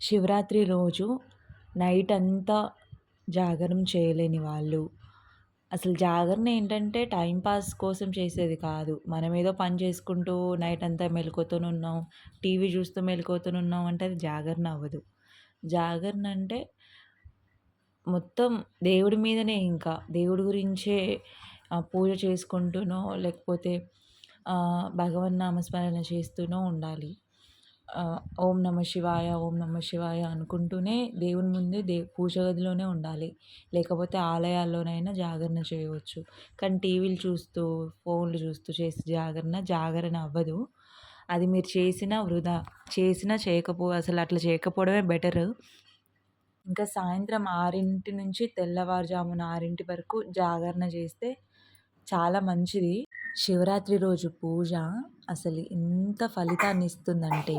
శివరాత్రి రోజు నైట్ అంతా జాగారం చేయలేని వాళ్ళు. అసలు జాగరణ ఏంటంటే టైం పాస్ కోసం చేసేది కాదు. మనం ఏదో పని చేసుకుంటూ నైట్ అంతా మెలకువతోని ఉన్నాం టీవీ చూస్తూ మెలకువతోని ఉన్నాం అంటే అది జాగరణ అవ్వదు. జాగరణ అంటే మొత్తం దేవుడి మీదనే ఇంకా. దేవుడి గురించే పూజ చేసుకుంటూనో లేకపోతే భగవన్ నామస్మరణ చేస్తూనో ఉండాలి. ఓం నమ శివాయ ఓం నమ శివాయ అనుకుంటూనే దేవుని ముందే దే పూజ గదిలోనే ఉండాలి. లేకపోతే ఆలయాల్లోనైనా జాగరణ చేయవచ్చు. కానీ టీవీలు చూస్తూ ఫోన్లు చూస్తూ చేసే జాగరణ జాగరణ అవ్వదు. అది మీరు చేసిన వృధా. చేసినా చేయకపో అసలు అట్లా చేయకపోవడమే బెటర్. ఇంకా సాయంత్రం ఆరింటి నుంచి తెల్లవారుజామున ఆరింటి వరకు జాగరణ చేస్తే చాలా మంచిది. శివరాత్రి రోజు పూజ అసలు ఎంత ఫలితాన్ని ఇస్తుందంటే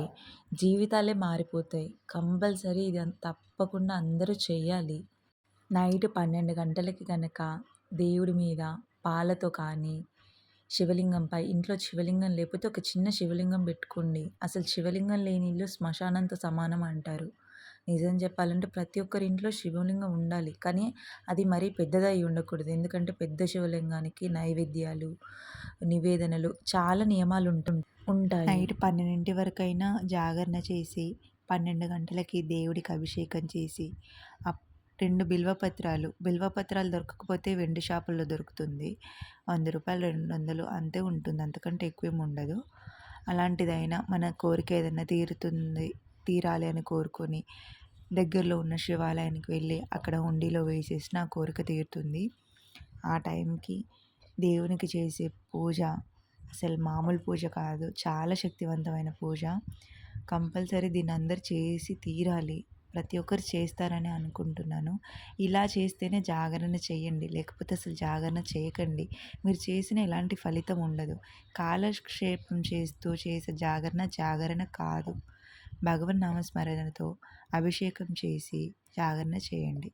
జీవితాలే మారిపోతాయి. కంపల్సరీ ఇది తప్పకుండా అందరూ చేయాలి. నైట్ పన్నెండు గంటలకి కనుక దేవుడి మీద పాలతో కానీ శివలింగంపై ఇంట్లో శివలింగం లేకపోతే ఒక చిన్న శివలింగం పెట్టుకోండి. అసలు శివలింగం లేని ఇల్లు శ్మశానంతో సమానం అంటారు. నిజం చెప్పాలంటే ప్రతి ఒక్కరి ఇంట్లో శివలింగం ఉండాలి. కానీ అది మరీ పెద్దదై ఉండకూడదు. ఎందుకంటే పెద్ద శివలింగానికి నైవేద్యాలు నివేదనలు చాలా నియమాలు ఉంటు ఉంటాయి. నైట్ పన్నెండింటి వరకైనా జాగరణ చేసి పన్నెండు గంటలకి దేవుడికి అభిషేకం చేసి రెండు బిల్వపత్రాలు బిల్వపత్రాలు దొరకకపోతే వెండి షాపుల్లో దొరుకుతుంది. వంద రూపాయలు రెండు వందలు అంతే ఉంటుంది. అంతకంటే ఎక్కువేం ఉండదు. అలాంటిదైనా మన కోరిక ఏదైనా తీరుతుంది. తీరాలి అని కోరుకొని దగ్గరలో ఉన్న శివాలయానికి వెళ్ళి అక్కడ హుండీలో వేసేసి నా కోరిక తీరుతుంది. ఆ టైంకి దేవునికి చేసే పూజ అసలు మామూలు పూజ కాదు చాలా శక్తివంతమైన పూజ. కంపల్సరీ దీన్ని అందరు చేసి తీరాలి. ప్రతి ఒక్కరు చేస్తారని అనుకుంటున్నాను. ఇలా చేస్తేనే జాగరణ చేయండి లేకపోతే అసలు జాగరణ చేయకండి. మీరు చేసిన ఎలాంటి ఫలితం ఉండదు. కాలక్షేపం చేస్తూ చేసే జాగరణ జాగరణ కాదు. భగవన్ నామస్మరణతో అభిషేకం చేసి జాగరణ చేయండి.